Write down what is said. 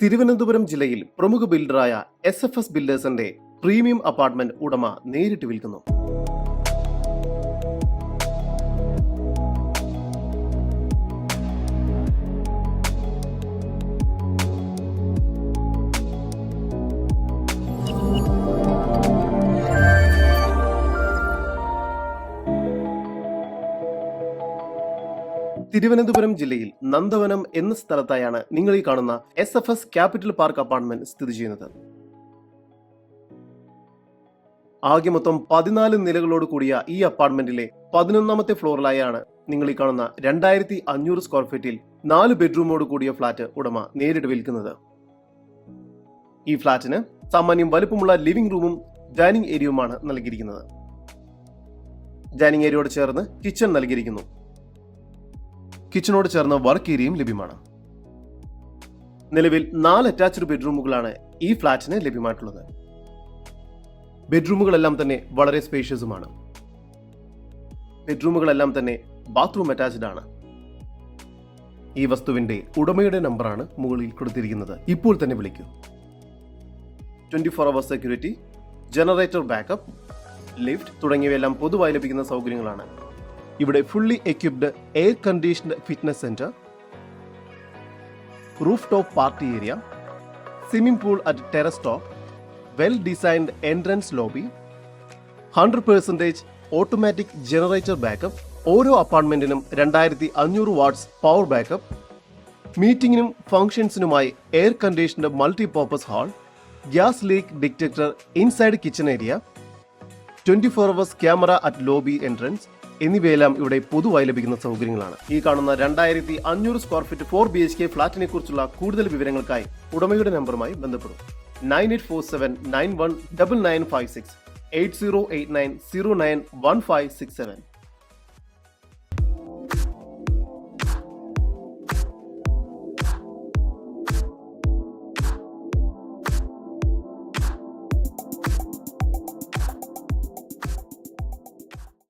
തിരുവനന്തപുരം ജില്ലയിൽ പ്രമുഖ ബിൽഡറായ എസ് എഫ് എസ് ബിൽഡേഴ്സിന്റെ പ്രീമിയം അപ്പാർട്ട്മെന്റ് ഉടമ നേരിട്ട് വിൽക്കുന്നു. തിരുവനന്തപുരം ജില്ലയിൽ നന്ദവനം എന്ന സ്ഥലത്തായാണ് നിങ്ങൾ ഈ കാണുന്ന S F S capital park apartment സ്ഥിതി ചെയ്യുന്നത്. ആകെ മൊത്തം പതിനാല് നിലകളോട് കൂടിയ ഈ അപ്പാർട്ട്മെന്റിലെ പതിനൊന്നാമത്തെ ഫ്ലോറിലായാണ് നിങ്ങൾ ഈ കാണുന്ന രണ്ടായിരത്തി അഞ്ഞൂറ് സ്ക്വയർ ഫീറ്റിൽ നാല് ബെഡ്റൂമോട് കൂടിയ ഫ്ളാറ്റ് ഉടമ നേരിട്ട് വിൽക്കുന്നത്. ഈ ഫ്ളാറ്റിന് സാമാന്യം വലുപ്പമുള്ള ലിവിംഗ് റൂമും ഡൈനിങ് ഏരിയയുമാണ് നൽകിയിരിക്കുന്നത്. ഡൈനിങ് ഏരിയയോട് ചേർന്ന് കിച്ചൺ നൽകിയിരിക്കുന്നു. കിച്ചണോട് ചേർന്ന വർക്ക് ഏരിയയും ലഭ്യമാണ്. നിലവിൽ നാല് അറ്റാച്ച്ഡ് ബെഡ്റൂമുകളാണ് ഈ ഫ്ളാറ്റിന് ലഭ്യമായിട്ടുള്ളത്. ബെഡ്റൂമുകളെല്ലാം തന്നെ വളരെ സ്പേഷ്യസുമാണ് ബെഡ്റൂമുകളെല്ലാം തന്നെ ബാത്റൂം അറ്റാച്ച്ഡ് ആണ്. ഈ വസ്തുവിന്റെ ഉടമയുടെ നമ്പറാണ് മുകളിൽ കൊടുത്തിരിക്കുന്നത്. ഇപ്പോൾ തന്നെ വിളിക്കൂ. Twenty four hour security generator backup lift തുടങ്ങിയവയെല്ലാം പൊതുവായി ലഭിക്കുന്ന സൗകര്യങ്ങളാണ്. ഇവിടെ fully equipped air conditioned fitness centre roof top party area swimming pool at terrace top well designed entrance lobby hundred percentage automatic generator backup ഓരോ അപ്പാർട്ട്മെന്റിനും രണ്ടായിരത്തി അഞ്ഞൂറ് watts power backup മീറ്റിംഗിനും ഫംഗ്ഷൻസിനുമായി air conditioned multi purpose hall gas leak detector inside kitchen area twenty four hours camera at lobby entrance എന്നിവയെല്ലാം ഇവിടെ പൊതുവായി ലഭിക്കുന്ന സൗകര്യങ്ങളാണ്. ഈ കാണുന്ന രണ്ടായിരത്തി അഞ്ഞൂറ് square feet four B H K ഫ്ളാറ്റിനെ കുറിച്ചുള്ള കൂടുതൽ വിവരങ്ങൾക്കായി ഉടമയുടെ നമ്പറുമായി ബന്ധപ്പെടും. Nine eight four seven nine one double nine five six eight zero eight nine zero nine one five six seven